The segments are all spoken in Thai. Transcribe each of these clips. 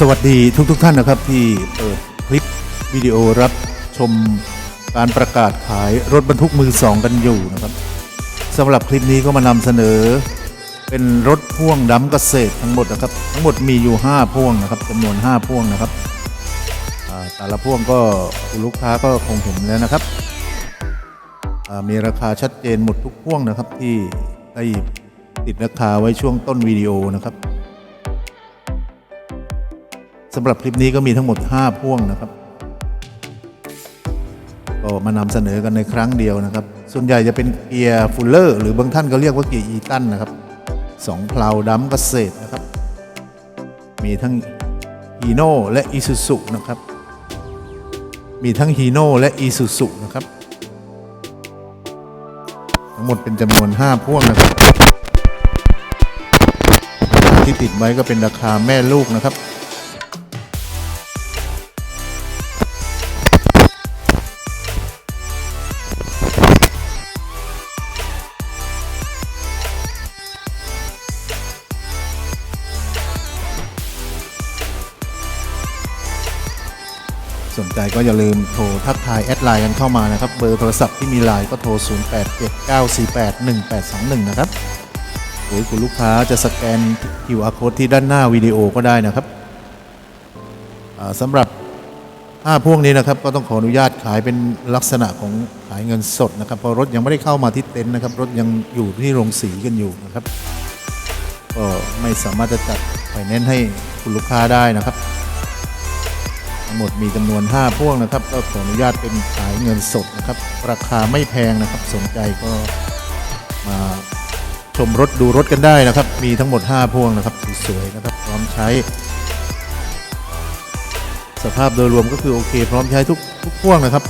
สวัสดีทุกทท่านนะครับที่เปิดคลิปวิดีโอรับชมการประกาศขายรถบรรทุกมือสองกันอยู่นะครับสำหรับคลิปนี้ก็มานำเสนอ เป็นรถพ่วงดำเกษตรทั้งหมดนะครับ ทั้งหมดมีอยู่ 5 พ่วงนะครับจำนวน 5 พ่วงนะครับแต่ละพ่วงก็คุณลูกค้าก็คงเห็นแล้วนะครับมีราคาชัดเจนหมดทุกพ่วงนะครับที่ได้ติดราคาไว้ช่วงต้นวิดีโอนะครับ สำหรับคลิปนี้ก็มีทั้งหมด 5 พ่วงนะครับก็มานำเสนอกันในครั้งเดียวนะครับ ส่วนใหญ่จะเป็นเกียร์ฟูลเลอร์หรือบางท่านก็เรียกว่าเกียร์อีตันนะครับสองเพลาดัมเกษตรนะครับ มีทั้งฮีโน่และอีซูซุนะครับ มีทั้งฮีโน่และอีซูซุนะครับ ทั้งหมดเป็นจำนวน 5 พ่วงนะครับ ที่ติดไว้ก็เป็นราคาแม่ลูกนะครับ สนใจก็อย่าลืมโทรทักทายแอดไลน์กันเข้ามานะครับ เบอร์โทรศัพท์ที่มีไลน์ก็โทร 0879481881นะครับหรือคุณลูกค้าจะสแกน QR code ที่ด้านหน้าวิดีโอก็ได้นะครับสำหรับ5พวกนี้นะครับก็ต้องขออนุญาตขายเป็นลักษณะของขายเงินสดนะครับเพราะรถยังไม่ได้เข้ามาที่เต็นท์นะครับ รถยังอยู่ที่โรงสีกันอยู่นะครับก็ไม่สามารถจะจัดไฟแนนซ์ให้คุณลูกค้าได้นะครับ ทั้งหมดมีจำนวน 5พ่วงนะครับ ก็ขออนุญาตเป็นขายเงินสดนะครับ ราคาไม่แพงนะครับ สนใจก็มาชมรถดูรถกันได้นะครับ มีทั้งหมด 5พ่วงนะครับสวยๆนะครับ พร้อมใช้ สภาพโดยรวมก็คือโอเค พร้อมใช้ทุกทุกพ่วงนะครับ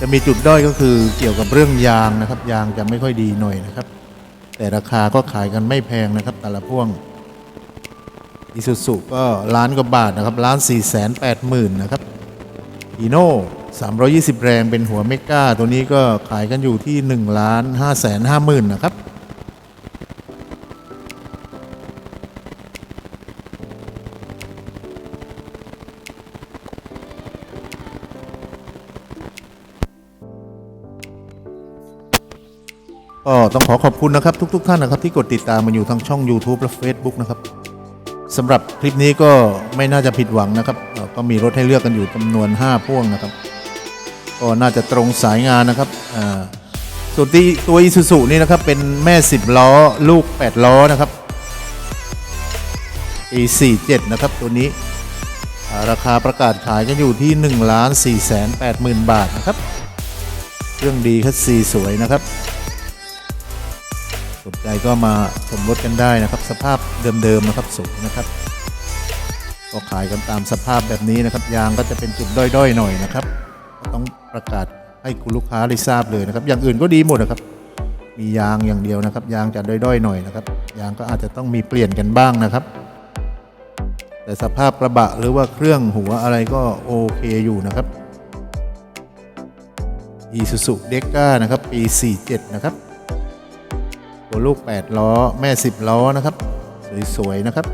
จะมีจุดด้อยก็คือเกี่ยวกับเรื่องยางนะครับ ยางจะไม่ค่อยดีหน่อยนะครับ แต่ราคาก็ขายกันไม่แพงนะครับ แต่ละพ่วง อิซูซุก็ล้านกว่าบาทนะครับล้าน4 8 0 0 0 0นะครับอีโน่320 แรงเป็นหัวเมกาตัวนี้ก็ขายกันอยู่ที่1ล้าน5 5 0 0 0 0นะครับก็ต้องขอขอบคุณนะครับทุกๆท่านนะครับที่กดติดตามมาอยู่ทางช่อง YouTube และ Facebook นะครับ สำหรับคลิปนี้ก็ไม่น่าจะผิดหวังนะครับ ก็มีรถให้เลือกกันอยู่จำนวน 5 พ่วงนะครับ ก็น่าจะตรงสายงานนะครับส่วนที่ตัวอีซูซูนี่นะครับเป็นแม่ 10 ล้อลูก 8 ล้อนะครับ E47 นะครับตัวนี้ราคาประกาศขายกันอยู่ที่1ล้าน4 8 0 0 0 0 บาทนะครับ เครื่องดีคัสซีสวยนะครับ สนใจก็มาชมรถกันได้นะครับ สภาพเดิมๆนะครับสวยนะครับก็ขายกันตามสภาพแบบนี้นะครับ ยางก็จะเป็นจุดด้อยๆหน่อยนะครับ ต้องประกาศให้คุณลูกค้าได้ทราบเลยนะครับ อย่างอื่นก็ดีหมดนะครับ มียางอย่างเดียวนะครับ ยางจะด้อยๆหน่อยนะครับ ยางก็อาจจะต้องมีเปลี่ยนกันบ้างนะครับ แต่สภาพกระบะหรือว่าเครื่องหัวอะไรก็โอเคอยู่นะครับ Isuzu d e k a นะครับปี 47 นะครับ ตัวลูก 8 ล้อ แม่ 10 ล้อนะครับ สวยๆนะครับ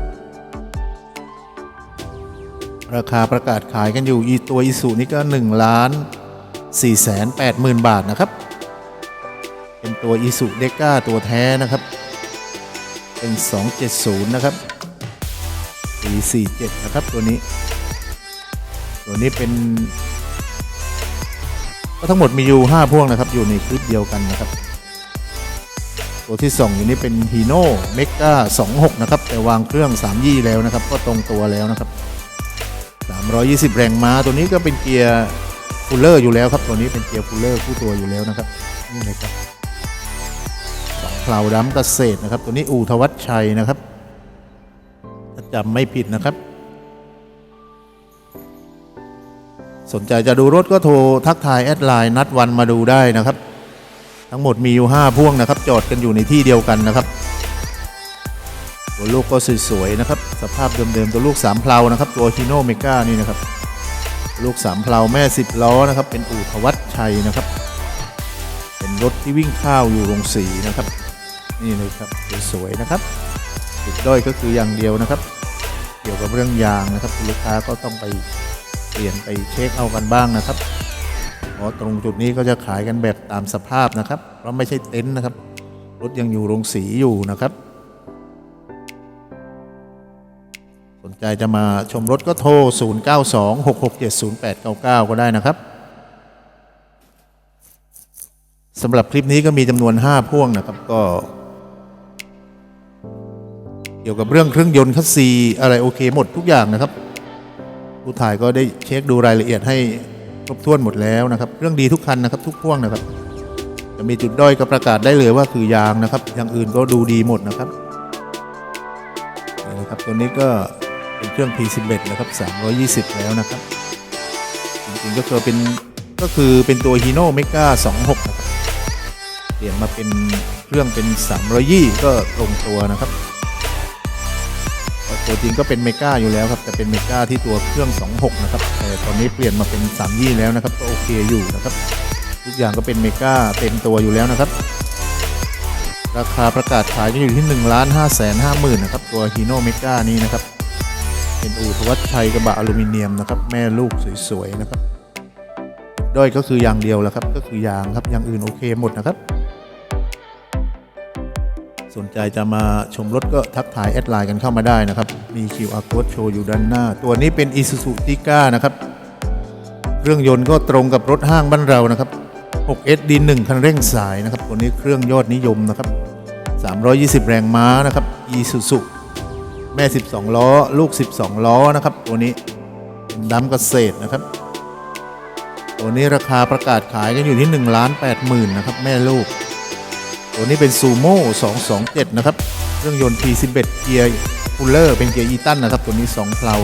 ราคาประกาศขายกันอยู่อีตัวอีสุนี่ก็1ล้าน4แสน8หมื่นบาทนะครับ เป็นตัวอีสุเดก้าตัวแท้นะครับ เป็น 270 นะครับปี47 นะครับตัวนี้ ตัวนี้เป็นก็ทั้งหมดมีอยู่ 5 พวงนะครับ อยู่ในคลิปเดียวกันนะครับ ตัวที่2อยู่นี้เป็น Hino Mega 26 นะครับ แต่วางเครื่อง 3 ยี่แล้วนะครับ ก็ตรงตัวแล้วนะครับ 320 แรงม้าตัวนี้ก็เป็นเกียร์ฟูลเลอร์อยู่แล้วครับ ตัวนี้เป็นเกียร์ฟูลเลอร์คู่ตัวอยู่แล้วนะครับนี่เลยครับสองเพลาดัมเกษตรนะครับ ตัวนี้อู่ทวัชชัยนะครับถ้าจำไม่ผิดนะครับ สนใจจะดูรถก็โทรทักทายแอดไลน์นัดวันมาดูได้นะครับ ทั้งหมดมีอยู่ 5 พ่วงนะครับ จอดกันอยู่ในที่เดียวกันนะครับ ตัวลูกก็สวยๆนะครับ สภาพเดิมๆตัวลูก3เพลานะครับ ตัวฮิโนเมกานี่นะครับ ลูก3เพลาแม่ 10 ล้อนะครับ เป็นอู่ทวัชชัยนะครับ เป็นรถที่วิ่งข้าวอยู่โรงสีนะครับ นี่เลยครับสวยๆนะครับจุดด้อยก็คืออย่างเดียวนะครับ เกี่ยวกับเรื่องยางนะครับลูกค้าก็ต้องไปเปลี่ยนไปเช็คเอากันบ้างนะครับ ราะตรงจุดนี้ก็จะขายกันแบบตามสภาพนะครับ เพราะไม่ใช่เต็นท์นะครับรถยังอยู่โรงสีอยู่นะครับ สนใจจะมาชมรถก็โทร 0926670899 ก็ได้นะครับสำหรับคลิปนี้ก็มีจำนวน 5 พ่วงนะครับก็ เกี่ยวกับเรื่องเครื่องยนต์คัสซีอะไรโอเคหมดทุกอย่างนะครับ ผู้ถ่ายก็ได้เช็คดูรายละเอียดให้ ครบถ้วนหมดแล้วนะครับเรื่องดีทุกคันนะครับ ทุกพ่วงนะครับ จะมีจุดด้อยก็ประกาศได้เลยว่าคือยางนะครับอย่างอื่นก็ดูดีหมดนะครับนี่นะครับตัวนี้ก็เป็นเครื่อง P11 นะครับ320 แล้วนะครับจริงๆก็คือเป็นก็คือเป็นตัว Hino Mega 26นะครับเปลี่ยนมาเป็นเครื่องเป็น320ก็ตรงตัวนะครับ ตัวจริงก็เป็นเมกาอยู่แล้วครับแต่เป็นเมกาที่ตัวเครื่อง 26 นะครับแต่ตอนนี้เปลี่ยนมาเป็น320แล้วนะครับก็โอเคอยู่นะครับทุกอย่างก็เป็นเมกาเต็มตัวอยู่แล้วนะครับ ราคาประกาศขายก็อยู่ที่1ล้าน5แสน5หมื่นนะครับตัวฮีโน่เมกานี้นะครับเป็นอู่ทวัชชัยกระบะอลูมิเนียมนะครับแม่ลูกสวยๆนะครับด้อยก็คืออย่างเดียวแหล้วครับก็คือยางครับอย่างอื่นโอเคหมดนะครับ สนใจจะมาชมรถก็ทักทายแอดไลน์กันเข้ามาได้นะครับ มี QR code โชว์อยู่ด้านหน้า ตัวนี้เป็น Isuzu t i g a นะครับเครื่องยนต์ก็ตรงกับรถห้างบ้านเรานะครับ 6S D1 คันเร่งสายนะครับ ตัวนี้เครื่องยอดนิยมนะครับ 320 แรงม้านะครับ Isuzu แม่ 12 ล้อ ลูก 12 ล้อนะครับ ตัวนี้ดัมเกษตรนะครับ ตัวนี้ราคาประกาศขายกันอยู่ที่1ล้าน8หมื่นนะครับ แม่ลูก ตัวนี้เป็นซูโม่227 นะครับ เครื่องยนต์ P11 เกียร์ฟูลเลอร์เป็นเกียร์อีตันนะครับ ตัวนี้ 2 เพลา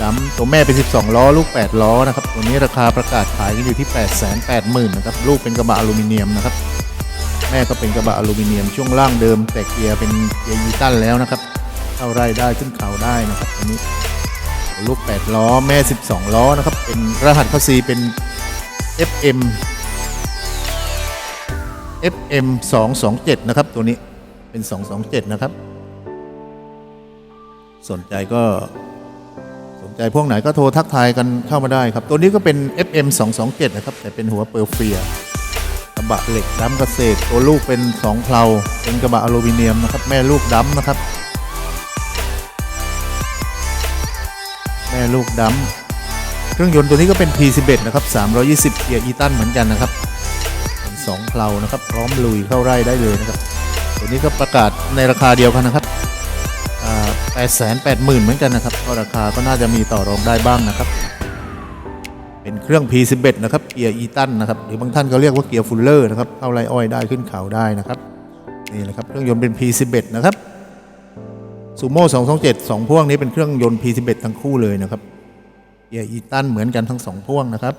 ดำตัวแม่เป็น 12 ล้อ ลูก 8 ล้อนะครับ ตัวนี้ราคาประกาศขายกันอยู่ที่ 8 8 0 0 0 0นะครับลูกเป็นกระบะอลูมิเนียมนะครับ แม่ก็เป็นกระบะอลูมิเนียมช่วงล่างเดิม แต่เกียร์เป็นเกียร์อีตันแล้วนะครับเข้าไร่ได้ขึ้นเขาได้นะครับตัวนี้ลูก 8 ล้อ แม่ 12 ล้อนะครับเป็นรหัสข้อซีเป็น FM FM 227 นะครับ ตัวนี้เป็น 227 นะครับ สนใจก็สนใจพวกไหนก็โทรทักทายกันเข้ามาได้ครับ ตัวนี้ก็เป็น FM 227 นะครับ แต่เป็นหัวเปอร์เฟียกระบะเหล็กดั้มเกษตรตัวลูกเป็น2เพลาเป็นกระบะอลูมิเนียมนะครับ แม่ลูกดั้มนะครับ แม่ลูกดั้มเครื่องยนต์ตัวนี้ก็เป็น P11 นะครับ 320 เกียร์อีตันเหมือนกันนะครับ เป็นสองเพลานะครับ พร้อมลุยเข้าไร่ได้เลยนะครับตัวนี้ก็ประกาศในราคาเดียวกันนะครับแปดแสนแปดหมื่นเหมือนกันนะครับก็ราคาก็น่าจะมีต่อรองได้บ้างนะครับ เป็นเครื่อง P11 นะครับเกียร์อีตันนะครับหรือบางท่านก็เรียกว่าเกียร์ฟูลเลอร์นะครับเข้าไร่อ้อยได้ขึ้นเขาได้นะครับนี่แหละครับเครื่องยนต์เป็น P11 นะครับซูโม่227 2พ่วงนี้เป็นเครื่องยนต์ P11 ทั้งคู่เลยนะครับเกียร์อีตันเหมือนกันทั้งสองพ่วงนะครับ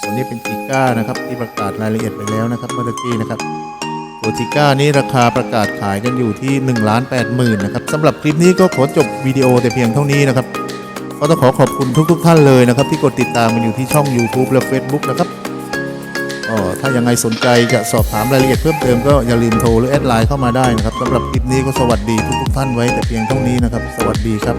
ตัวนี้เป็นจิก้านะครับที่ประกาศรายละเอียดไปแล้วนะครับเมื่อกี้นะครับตัวจิก้านี้ราคาประกาศขายกันอยู่ที่1นึ่งล้านแปดหมื่นนะครับสำหรับคลิปนี้ก็ขอจบวิดีโอแต่เพียงเท่านี้นะครับก็ต้องขอขอบคุณทุกๆท่านเลยนะครับ ที่กดติดตามกันอยู่ที่ช่อง YouTube และ Facebook นะครับก็ถ้ายังไงสนใจจะสอบถามรายละเอียดเพิ่มเติมก็อย่าลืมโทรหรือแอดไลน์เข้ามาได้นะครับสำหรับคลิปนี้ก็สวัสดีทุกๆท่านไว้แต่เพียงเท่านี้นะครับ สวัสดีครับ